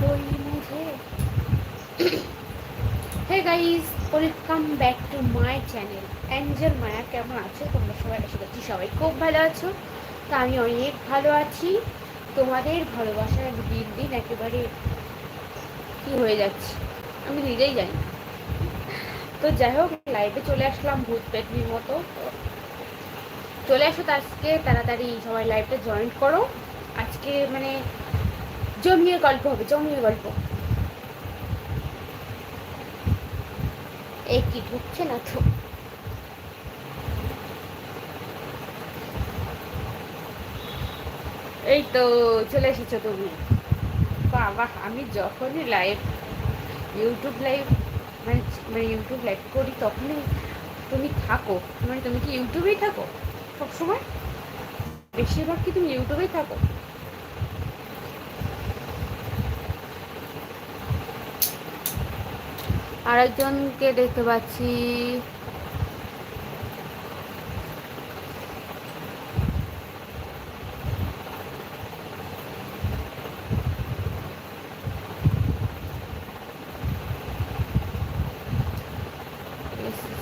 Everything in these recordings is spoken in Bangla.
দই মুঝে hey guys welcome back to my channel Angel Maya কেমন আছো? তোমরা সবাই আশা করছি সবাই খুব ভালো আছো। তা আমি অনেক ভালো আছি। তোমাদের ভালোবাসার দিন দিন একেবারে কি হয়ে যাচ্ছে, আমি নিজেই জানি তো যাই হোক লাইভে চলে আসলাম ভূত পেটনির মতো। চলে আসো আজকে, তাড়াতাড়ি সবাই লাইভটা জয়েন করো। আজকে মানে জমিয়ে গল্প হবে জমিয়ে গল্প। এই কি ঢুকছে না তো? এই তো চলে এসেছ তুমি। বাবা আমি যখনই লাইভ ইউটিউব লাইভ মানে মানে ইউটিউব লাইভ করি তখনই তুমি থাকো। মানে তুমি কি ইউটিউবেই থাকো সবসময়? বেশিরভাগ কি তুমি ইউটিউবেই থাকো? আরেকজনকে দেখতে পাচ্ছি।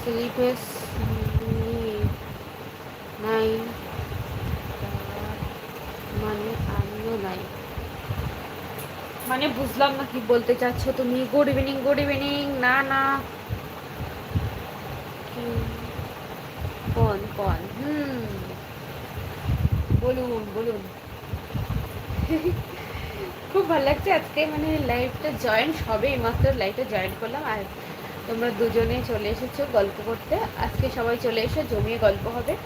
স্লিপেস নাই মানে আমিও নাই মানে বুঝলাম না কি বলতে চাচ্ছ তুমি। গুড ইভিনিং গুড ইভিনিং না না। কোন কোন? হুম। বলুন বলুন। খুব ভালো লাগছে আজকে মানে লাইভটা জয়েন সবে মাত্র লাইভটা জয়েন করলাম। আর তোমরা দুজনে চলে এসেছ গল্প করতে। আজকে সবাই চলে এসো, জমিয়ে গল্প হবে।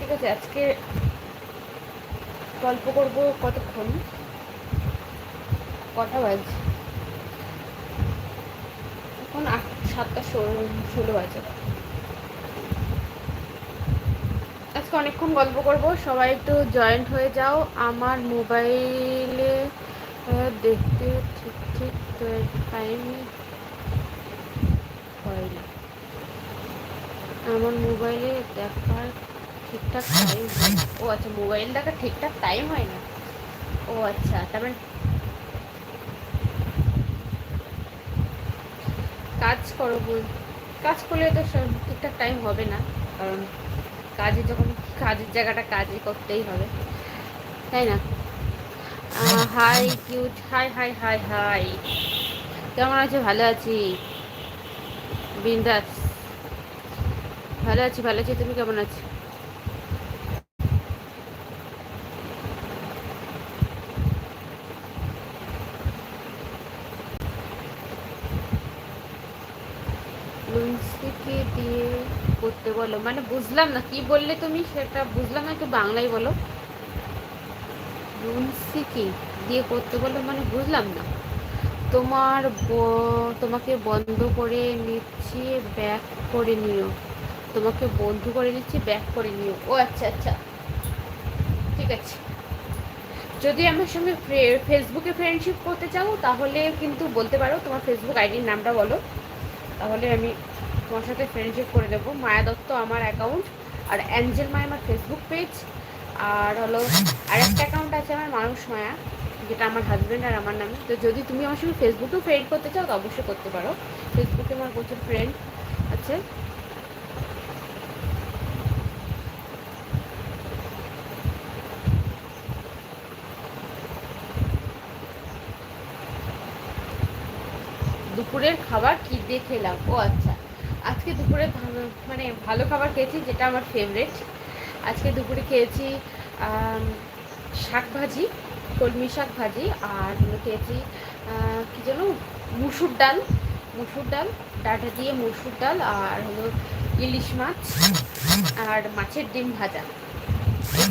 ঠিক আছে, আজকে গল্প করব কতক্ষণ? কটা বাজছে এখন আট সাতটা ষোলো ষোলো বাজে। আজকে অনেকক্ষণ গল্প করব। সবাই একটু জয়েন্ট হয়ে যাও। আমার মোবাইলে দেখতে ঠিক ঠিক টাইম হয় আমার মোবাইলে দেখার ঠিকঠাক টাইম ও আচ্ছা মোবাইল দেখার ঠিকঠাক টাইম হয় না? ও আচ্ছা তার মানে কাজ করো বল। কাজ করলে তো ঠিকঠাক টাইম হবে না। কারণ কাজে যখন কাজের জায়গাটা কাজই করতেই হবে। তাই না? Hi cute hi hi hi hi কেমন আছো? ভালো আছি। বিন্দাস। ভালো আছি ভালো আছি। তুমি কেমন আছো লুন্সিকে দিয়ে করতে বলো? মানে বুঝলাম না, কি বললে তুমি সেটা বুঝলাম না, একটু বাংলায় বলো। রুনসি কি? দিয়ে করতে বলো মানে বুঝলাম না। তোমার তোমাকে বন্ধ করে নিচ্ছি ব্যাক করে নিও। তোমাকে বন্ধু করে নিচ্ছি ব্যাক করে নিও। ও আচ্ছা আচ্ছা। ঠিক আছে। যদি আমার সঙ্গে ফেসবুকে ফ্রেন্ডশিপ করতে চাও, তাহলে কিন্তু বলতে পারো, তোমার ফেসবুক আইডির নামটা বলো। তাহলে আমি তোমার সাথে ফ্রেন্ডশিপ করে দেবো। মায়া দত্ত আমার অ্যাকাউন্ট আর অ্যাঞ্জেল মায়া আমার ফেসবুক পেজ আর হলো আরেকটা অ্যাকাউন্ট আছে আমার মানুষ মায়া, যেটা আমার হাজব্যান্ড আর আমার নামে। তো যদি তুমি আমার সঙ্গে ফেসবুকেও ফ্রেন্ড করতে চাও, তো অবশ্যই করতে পারো। ফেসবুকে আমার প্রচুর ফ্রেন্ড আছে। দুপুরের খাবার কি দিয়ে খেলাম ও আচ্ছা। আজকে দুপুরে মানে ভালো খাবার খেয়েছি, যেটা আমার ফেভারেট আজকে দুপুরে খেয়েছি শাক ভাজি, কলমি শাক ভাজি, আর হলো খেয়েছি কি যেন, মুসুর ডাল মুসুর ডাল, ডাটা দিয়ে মুসুর ডাল, আর হলো ইলিশ মাছ, আর মাছের ডিম ভাজা।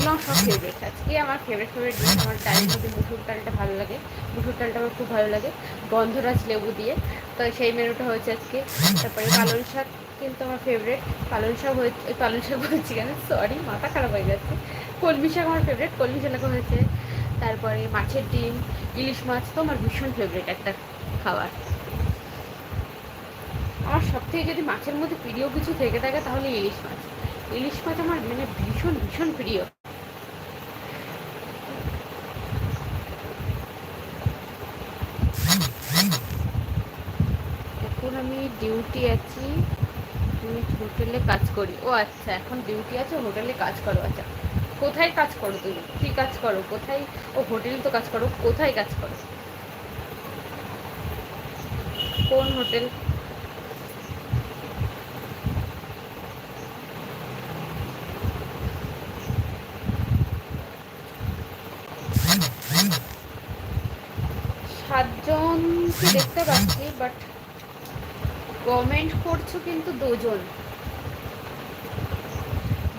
আমার সব ফেভারিট আজকে আমার ফেভারিট ফেভারিট ডিশ আমার ডালের মধ্যে মুসুর ডালটা ভালো লাগে। মুসুর ডালটা আমার খুব ভালো লাগে, গন্ধরাজ লেবু দিয়ে। তো সেই মেনুটা হয়েছে আজকে। তারপরে পালং শাক কিন্তু আমার ফেভারিট পালং শাক হয়েছে এই পালং শাক বলছি কেন? সরি মাথা খারাপ হয়ে যাচ্ছে। কলমি শাক আমার ফেভারিট কলমি শাক হয়েছে। তারপরে মাছের ডিম, ইলিশ মাছ, তো আমার ভীষণ ফেভারিট একটা খাবার। আমার সব থেকে যদি মাছের মধ্যে প্রিয় কিছু থেকে থাকে তাহলে ইলিশ মাছ। ইলিশ মাছ আমার মানে ভীষণ ভীষণ প্রিয়। আমি ডিউটি আছি। আমি হোটেলে কাজ করি। ও আচ্ছা এখন ডিউটি আছে হোটেলে কাজ করো। আচ্ছা কোথায় কাজ করো তুমি? কী কাজ করো? কোথায়? ও হোটেলে তো কাজ করো, কোথায় কাজ করো? কোন হোটেল সাতজনকে দেখতে পাচ্ছি বাট কমেন্ট করছ কিন্তু দুজন।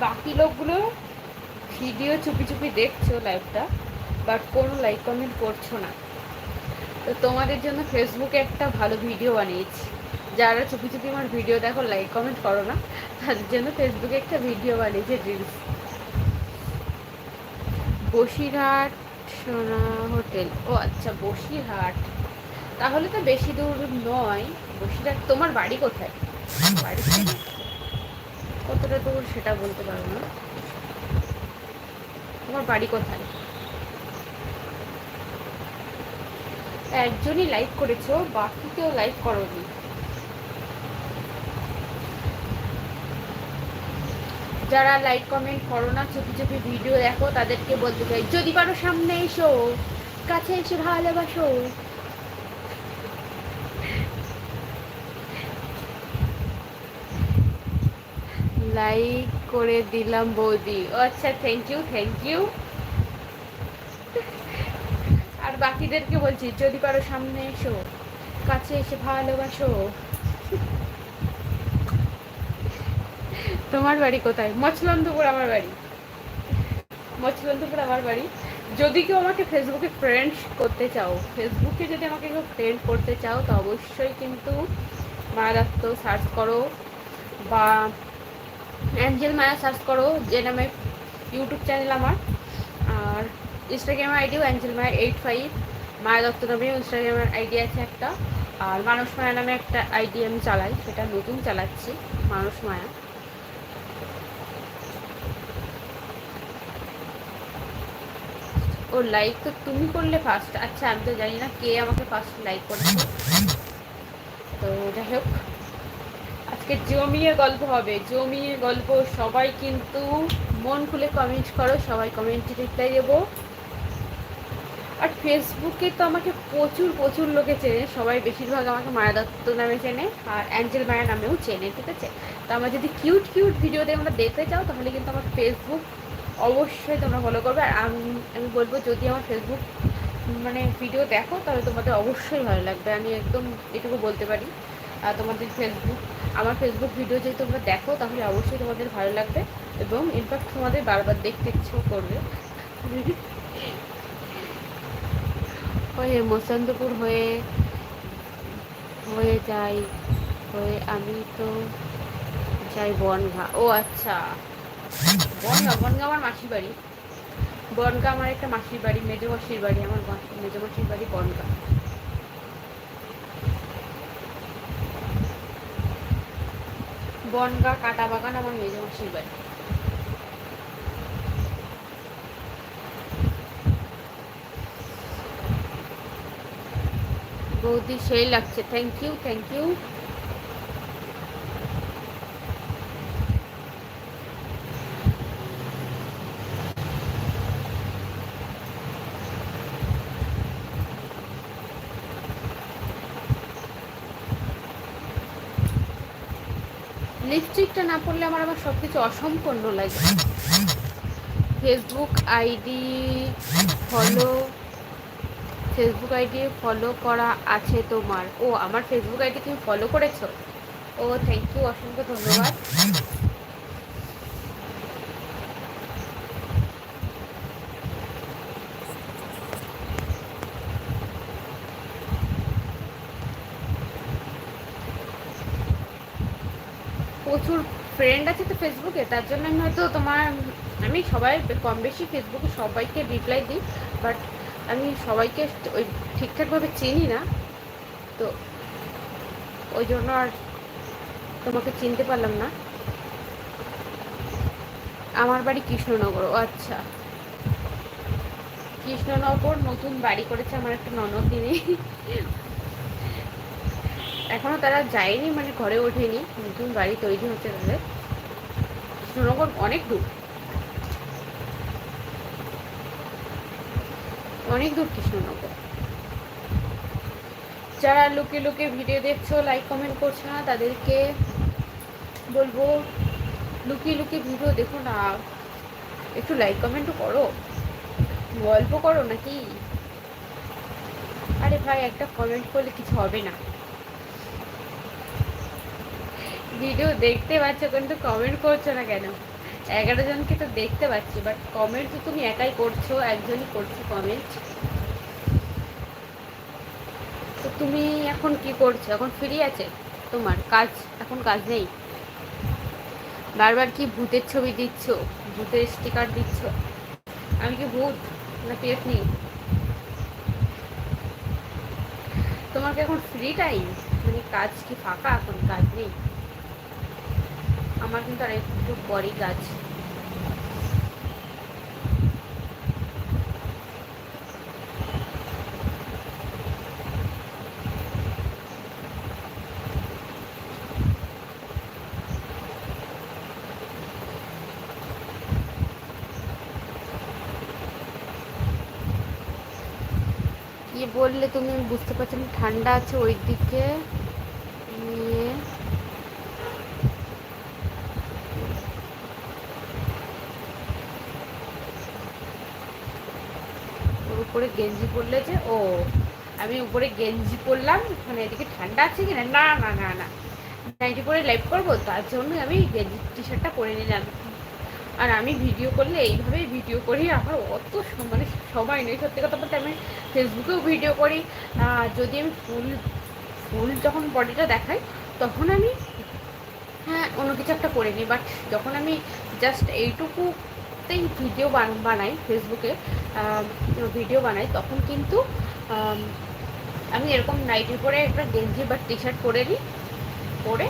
বাকি লোকগুলো ভিডিও চুপি চুপি দেখছ লাইভটা বাট কোনো লাইক কমেন্ট করছ না। তো তোমাদের জন্য ফেসবুকে একটা ভালো ভিডিও বানিয়েছি। যারা চুপি চুপি আমার ভিডিও দেখো লাইক কমেন্ট করো না। তাদের জন্য ফেসবুকে একটা ভিডিও বানিয়েছে রিলস বসিরহাট সোনা হোটেল। ও আচ্ছা বসিরহাট। তাহলে তো বেশি দূর নয়। বসিরহাট, তোমার বাড়ি কোথায়? কতটা দূর সেটা বলতে পারব না। তোমার বাড়ি কোথায়? একজনই লাইক করেছ বাকি কেউ লাইক করোনি। যারা লাইক কমেন্ট করো না, চুপি চুপি ভিডিও দেখো, তাদেরকে বলতে চাই, যদি পারো সামনে এসো, কাছে এসে ভালোবাসো। লাইক করে দিলাম বৌদি। আচ্ছা থ্যাংক ইউ থ্যাংক ইউ আর বাকিদেরকে বলছি, যদি পারো সামনে এসো, কাছে এসে ভালোবাসো। তোমার বাড়ি কোথায়? মছলন্দপুর আমার বাড়ি। মছলন্দপুর আমার বাড়ি। যদি কেউ আমাকে ফেসবুকে ফ্রেন্ড করতে চাও ফেসবুকে যদি আমাকে কেউ ফ্রেন্ড করতে চাও, তো অবশ্যই কিন্তু মায়া সার্চ করো বা অ্যাঞ্জেল মায়া সার্চ করো, যে নামে ইউটিউব চ্যানেল আমার। আর ইনস্টাগ্রাম আইডিও Angel Maya eight five. Maya Dutta নামে ইনস্টাগ্রামের আইডি আছে একটা। আর মানুষ মায়া নামে একটা আইডি আমি চালাই, সেটা নতুন চালাচ্ছি মানুষ মায়া। ও লাইক তো তুমি করলে ফার্স্ট আচ্ছা আমি তো জানি না কে আমাকে ফার্স্ট লাইক করেছে। তো যাই হোক। আজকে জমিয়ে গল্প হবে। জমিয়ে গল্প, সবাই কিন্তু মন খুলে কমেন্ট করো, সবাই কমেন্ট রিপ্লাই দেবো। আর ফেসবুকে তো আমাকে প্রচুর প্রচুর লোকে চেনে, সবাই বেশিরভাগ আমাকে মায়া দত্ত নামে চেনে আর অ্যাঞ্জেল মায়া নামেও চেনে, ঠিক আছে? তো আমার যদি কিউট কিউট ভিডিও তোমরা দেখতে চাও, তাহলে কিন্তু আমার ফেসবুক অবশ্যই তোমরা ফলো করবে। আর আমি আমি বলব, যদি আমার ফেসবুক মানে ভিডিও দেখো, তাহলে তোমাদের অবশ্যই ভালো লাগবে। আমি একদম এটুকু বলতে পারি। তোমাদের ফেসবুক আমার ফেসবুক ভিডিও যদি তোমরা দেখো, তাহলে অবশ্যই তোমাদের ভালো লাগবে এবং ইনফ্যাক্ট তোমাদের বারবার দেখতে ইচ্ছেও করবে। হয়ে মোসান্দপুর হয়ে হয়ে যাই, হয়ে আমি তো যাই বনঘা ও আচ্ছা বনগা বনগা আমার মাসির বাড়ি। বনগা আমার একটা মাসির বাড়ি, মেজো মাসির বাড়ি, আমার মেজো মাসির বাড়ি বনগা। বনগা কাটা বাগান আমার মেজো মাসির বাড়ি বৌদি সেই লাগছে। থ্যাংক ইউ থ্যাংক ইউ লিপস্টিকটা না পড়লে আমার আবার সব কিছু অসম্পূর্ণ লাগে। Facebook ID follow Facebook ID follow করা আছে তোমার। ও, আমার ফেসবুক আইডি তুমি ফলো করেছ? ও থ্যাংক ইউ অসংখ্য ধন্যবাদ। প্রচুর ফ্রেন্ড আছে তো ফেসবুকে তার জন্য আমি হয়তো তোমার, আমি সবাই কম বেশি ফেসবুকে সবাইকে রিপ্লাই দিই বাট আমি সবাইকে ওই ঠিকঠাকভাবে চিনি না, তো ওই জন্য আর তোমাকে চিনতে পারলাম না। আমার বাড়ি কৃষ্ণনগর, ও আচ্ছা। কৃষ্ণনগর নতুন বাড়ি করেছে আমার একটা ননদিনী এখনও তারা যায়নি মানে ঘরে ওঠেনি। নতুন বাড়ি তৈরি হচ্ছে তাদের। কৃষ্ণনগর অনেক দূর। অনেক দূর কৃষ্ণনগর। যারা লুকে লুকে ভিডিও দেখছ লাইক কমেন্ট করছ না, তাদেরকে বলব লুকিয়ে লুকিয়ে ভিডিও দেখো না। একটু লাইক কমেন্টও করো। গল্প করো নাকি? আরে ভাই, একটা কমেন্ট করলে কিছু হবে না। ভিডিও দেখতে পাচ্ছ, কিন্তু কমেন্ট করছ না কেন? এগারো জনকে তো দেখতে পাচ্ছি বাট কমেন্ট তো তুমি একাই করছ, একজনই করছ কমেন্ট তো তুমি এখন কি করছ? এখন ফ্রি আছে? তোমার কাজ, এখন কাজ নেই? বারবার কি ভূতের ছবি দিচ্ছ? ভূতের স্টিকার দিচ্ছ? আমি কি ভূত? না পেট নেই? তোমার কি এখন ফ্রি টাইম মানে কাজ কি ফাঁকা? এখন কাজ নেই? আমার কিন্তু আর একটু পরই কাজ। বললে তুমি? বুঝতে পারছ ঠান্ডা আছে ওই দিকে নিয়ে ওর উপরে গেঞ্জি পরলে যে, ও, আমি উপরে গেঞ্জি পরলাম মানে এদিকে ঠান্ডা আছে কিনা? না না না না। নাইটি পরে লাইভ করব, তার জন্য আমি গেঞ্জি টি শার্টটা পরে নিলাম। আর আমি ভিডিও করলে এইভাবেই ভিডিও করি, আমার অত মানে সময় নেই। সত্যি কথা বলতে আমি ফেসবুকেও ভিডিও করি। যদি আমি ফুল ফুল যখন বডিটা দেখাই, তখন আমি হ্যাঁ অন্য কিছু একটা করে নিই। বাট যখন আমি জাস্ট এইটুকুতেই ভিডিও বানাই ফেসবুকে ভিডিও বানাই। তখন কিন্তু, আমি এরকম নাইটির পরে একটা গেঞ্জি বা টি শার্ট পরে নিই, পরে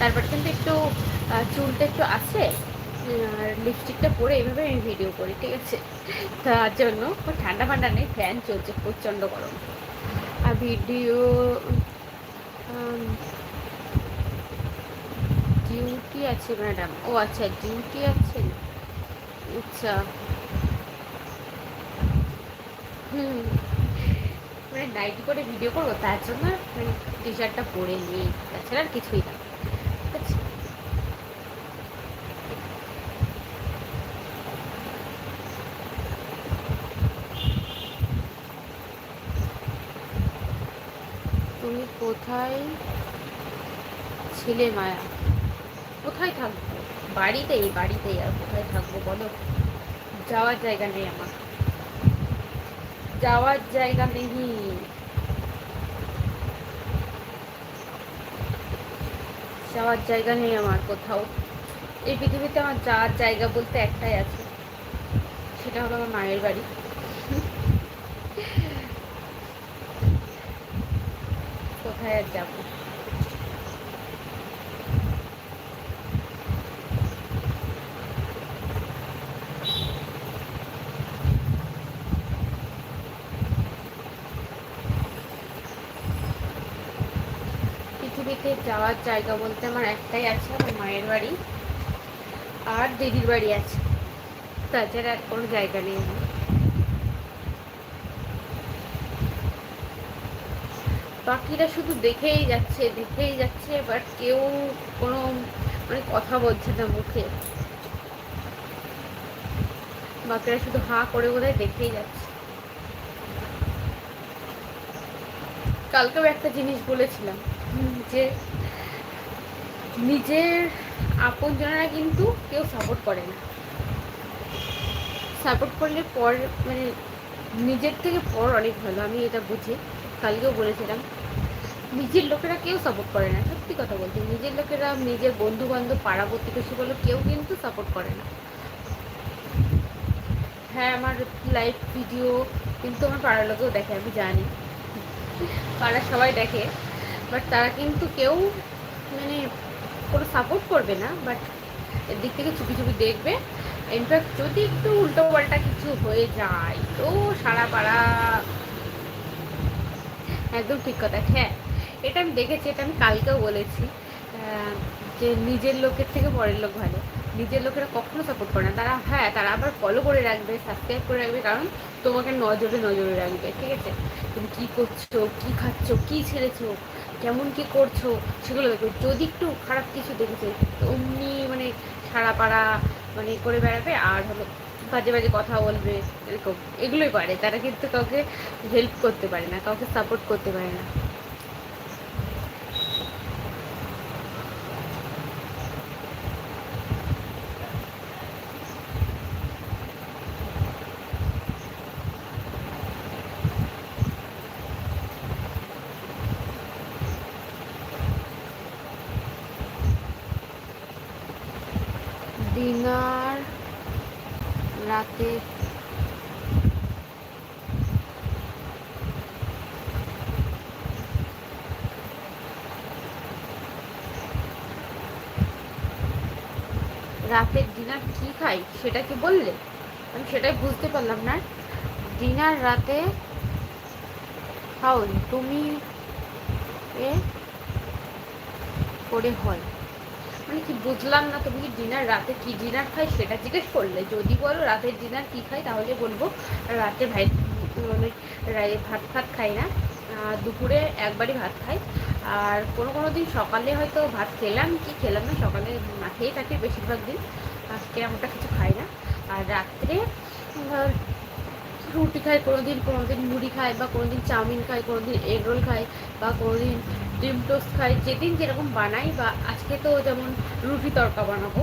তারপর কিন্তু একটু চুলটা একটু আছে লিপস্টিকটা পরে এইভাবে আমি ভিডিও করি, ঠিক আছে? তার জন্য ঠান্ডা ফান্ডা নেই ফ্যান চলছে প্রচণ্ড গরম। আর ভিডিও ডিউটি আছে ম্যাডাম ও আচ্ছা ডিউটি আছে। আচ্ছা। হুম। মানে নাইটি করে ভিডিও করব, তার জন্য মানে টি শার্টটা পরে নিই তাছাড়া আর কিছুই না। তুমি কোথায়? ছেলে মায়া কোথায় থাকব? বাড়িতেই বাড়িতেই আর কোথায় থাকব বলো? যাওয়ার জায়গা নেই আমার। যাওয়ার জায়গা নেই। যাওয়ার জায়গা নেই আমার কোথাও। এই পৃথিবীতে আমার যাওয়ার জায়গা বলতে একটাই আছে। সেটা হলো আমার মায়ের বাড়ি। কোথায় আর যাব পৃথিবীতে যাওয়ার জায়গা বলতে আমার একটাই আছে, আমার মায়ের বাড়ি। আর দিদির বাড়ি আছে। তাছাড়া আর কোনো জায়গা নেই পাখিরা শুধু দেখেই যাচ্ছে দেখেই যাচ্ছে বাট কেউ কোনো মানে কথা বলছে না মুখে। বাকিরা শুধু হাঁ করে বোধহয় দেখেই যাচ্ছে। কালকেও একটা জিনিস বলেছিলাম, যে নিজের আপনজনেরা কিন্তু কেউ সাপোর্ট করে না। সাপোর্ট করলে পর মানে নিজের থেকে পর অনেক ভালো, আমি এটা বুঝি। কালকেও বলেছিলাম। নিজের লোকেরা কেউ সাপোর্ট করে না, সত্যি কথা বলছি নিজের লোকেরা নিজের বন্ধু বান্ধব পাড়া প্রতিবেশী বলো, কেউ কিন্তু সাপোর্ট করে না। হ্যাঁ আমার লাইভ ভিডিও কিন্তু আমার পাড়ার লোকেও দেখে, আমি জানি। পাড়ার সবাই দেখে বাট তারা কিন্তু কেউ মানে কোনো সাপোর্ট করবে না বাট এর দিক থেকে চুপি চুপি দেখবে। ইনফ্যাক্ট যদি একটু উল্টো পাল্টা কিছু হয়ে যায়, তো সারা পাড়া একদম ঠিক কথা। হ্যাঁ এটা আমি দেখেছি, এটা আমি কালকেও বলেছি যে নিজের লোকের থেকে পরের লোক ভালো। নিজের লোকেরা কখনো সাপোর্ট করে না। তারা হ্যাঁ তারা আবার ফলো করে রাখবে সাবস্ক্রাইব করে রাখবে, কারণ তোমাকে নজরে নজরে রাখবে, ঠিক আছে? তুমি কী করছ, কী খাচ্ছ, কী ছেড়েছো, কেমন কি করছ, সেগুলো দেখবে। যদি একটু খারাপ কিছু দেখেছে, অমনি মানে সারা পাড়া মানে করে বেড়াবে, আর হলো বাজে বাজে কথা বলবে, এরকম। এগুলোই পারে। তারা কিন্তু কাউকে হেল্প করতে পারে না, কাউকে সাপোর্ট করতে পারে না। ডিনার, রাতে রাতের ডিনার কি খাই সেটা কি বললে? আমি সেটাই বুঝতে পারলাম না। ডিনার রাতে খাও তুমি এ করে হয়। মানে কি বুঝলাম না, তুমি কি ডিনার রাতে কি ডিনার খাই সেটা জিজ্ঞেস করলে। যদি বলো রাতের ডিনার কি খাই, তাহলে বলব, রাতে ভাই মানে ভাত ফাত খাই না। দুপুরে একবারই ভাত খাই। আর কোনো কোনো দিন সকালে হয়তো ভাত খেলাম, কি খেলাম না, সকালে না খেয়ে থাকি বেশিরভাগ দিন। আজকে আমরা কিছু খাই না। আর রাত্রে রুটি খাই কোনো দিন কোনো দিন মুড়ি খাই বা কোনো দিন চাউমিন খাই কোনো দিন এগ রোল খাই বা কোনো দিন ডিম টোস্ট খাই, যেদিন যেরকম বানাই বা আজকে তো যেমন রুটি তড়কা বানাবো,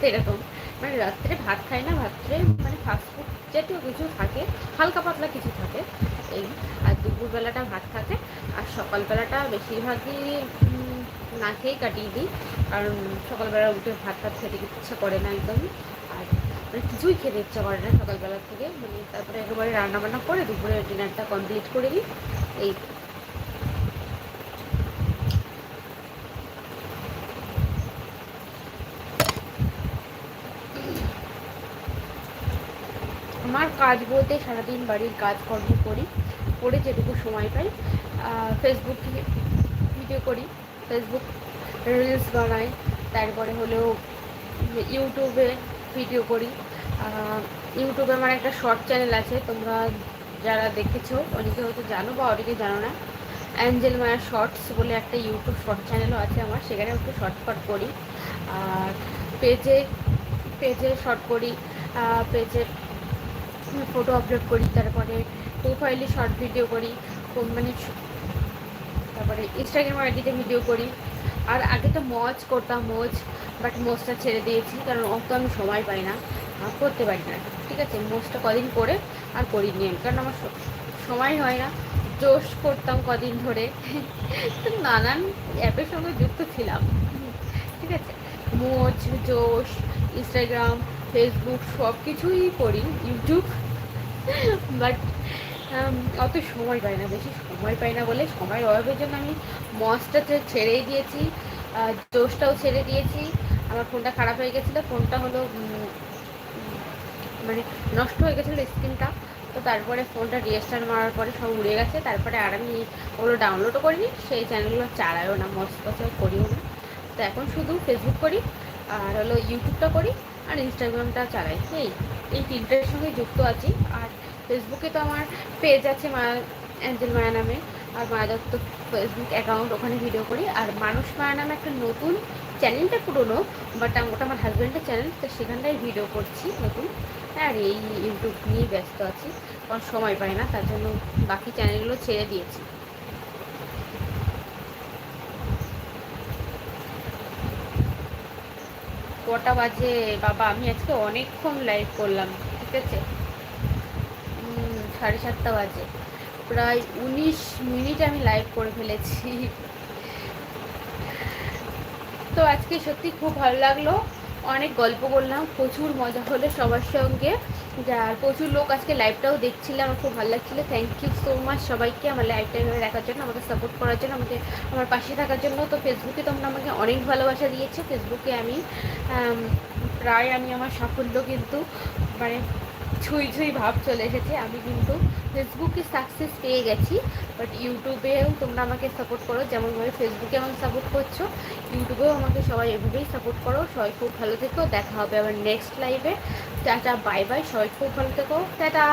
সেরকম। মানে রাত্রে ভাত খাই না রাত্রে মানে ফাস্টফুড জাতীয় কিছু থাকে, হালকা পাতলা কিছু থাকে, এই আর দুপুরবেলাটা ভাত থাকে, আর সকালবেলাটা বেশিরভাগই না খেয়েই কাটিয়ে দিই, কারণ সকালবেলা উঠে ভাত ভাত খেতে ইচ্ছা করে না একদমই আর মানে কিছুই খেতে ইচ্ছা করে না সকালবেলা থেকে মানে তারপরে একেবারে রান্না বান্না করে দুপুরে ডিনারটা কমপ্লিট করে দিই, এই আমার কাজ বলতে সারাদিন বাড়ির কাজকর্ম করি, করে যেটুকু সময় পাই। ফেসবুক ভিডিও করি ফেসবুক রিলস বানাই, তারপরে হলেও ইউটিউবে ভিডিও করি। ইউটিউবে আমার একটা শর্ট চ্যানেল আছে, তোমরা যারা দেখেছ, অনেকে হয়তো জানো বা অনেকে জানো না। অ্যাঞ্জেল মায়া শর্টস বলে একটা ইউটিউব শর্ট চ্যানেলও আছে আমার, সেখানে একটু শর্টকাট করি। আর পেজে পেজে শর্ট করি। পেজে ফটো আপলোড করি, তারপরে প্রোফাইলে শর্ট ভিডিও করি মানে তারপরে ইনস্টাগ্রাম আইডিতে ভিডিও করি। আর আগে তো মজ করতাম মজ বাট মোজটা ছেড়ে দিয়েছি, কারণ অত আমি সময় পাই না। করতে পারি না, ঠিক আছে? মোজটা কদিন করে আর করিনি আমি, কারণ আমার সময় হয় না। জোশ করতাম কদিন ধরে। নানান অ্যাপের সঙ্গে যুক্ত ছিলাম। ঠিক আছে? মোজ জোশ ইনস্টাগ্রাম ফেসবুক সব কিছুই করি ইউটিউব বাট অত সময় পাই না, বেশি সময় পাই না বলে সময়ের অভাবের জন্য আমি মজটা তো ছেড়েই দিয়েছি জোশটাও ছেড়ে দিয়েছি। আমার ফোনটা খারাপ হয়ে গেছিল, ফোনটা হলো মানে নষ্ট হয়ে গেছিল স্ক্রিনটা। তো তারপরে ফোনটা রিস্টার্ট মারার পরে সব উড়ে গেছে। তারপরে আর আমি ওগুলো ডাউনলোডও করিনি, সেই চ্যানেলগুলো চালাইও না, মস্ত করিও না। তো এখন শুধু ফেসবুক করি, আর হলো ইউটিউবটা করি, আর ইনস্টাগ্রামটা চালাই। এই। এই তিনটের সঙ্গে যুক্ত আছি। আর ফেসবুকে তো আমার পেজ আছে মা অ্যাঞ্জেল মায়া নামে। আর মায়া দত্ত ফেসবুক অ্যাকাউন্ট ওখানে ভিডিও করি। আর মানুষ মায়া নামে একটা নতুন চ্যানেলটা পুরোনো বাট ওটা আমার হাজব্যান্ডের চ্যানেল তো সেখানটায় ভিডিও করছি নতুন। আর এই ইউটিউব নিয়ে ব্যস্ত আছি। কারণ সময় পাই না, তার জন্য বাকি চ্যানেলগুলো ছেড়ে দিয়েছি। কটা বাজে? বাবা, আমি আজকে অনেকক্ষণ লাইভ করলাম, ঠিক আছে? সাড়ে সাতটা বাজে। প্রায় উনিশ মিনিট আমি লাইভ করে ফেলেছি। তো আজকে সত্যি খুব ভালো লাগল। অনেক গল্প করলাম প্রচুর মজা হলো সবার সঙ্গে। যার প্রচুর লোক আজকে লাইভটাও দেখছিল, আমার খুব ভালো লাগছিল। থ্যাংক ইউ সো মাচ সবাইকে আমার লাইভটা এভাবে দেখার জন্য, আমাকে সাপোর্ট করার জন্য, আমাকে আমার পাশে থাকার জন্য। তো ফেসবুকে তোমরা আমাকে অনেক ভালোবাসা দিয়েছে। ফেসবুকে আমি, প্রায় আমি আমার সাফল্য কিন্তু মানে ছুঁই ছুঁই ভাব চলে এসেছে। আমি কিন্তু ফেসবুকে সাকসেস পেয়ে গেছি বাট ইউটিউবেও তোমরা আমাকে সাপোর্ট করো। যেমনভাবে ফেসবুকে আমাকে সাপোর্ট করছ ইউটিউবেও আমাকে সবাই এভাবেই সাপোর্ট করো। সবাই খুব ভালো থেকো। দেখা হবে আবার নেক্সট লাইভে টাটা বাই বাই সবাই খুব ভালো থেকো। টাটা!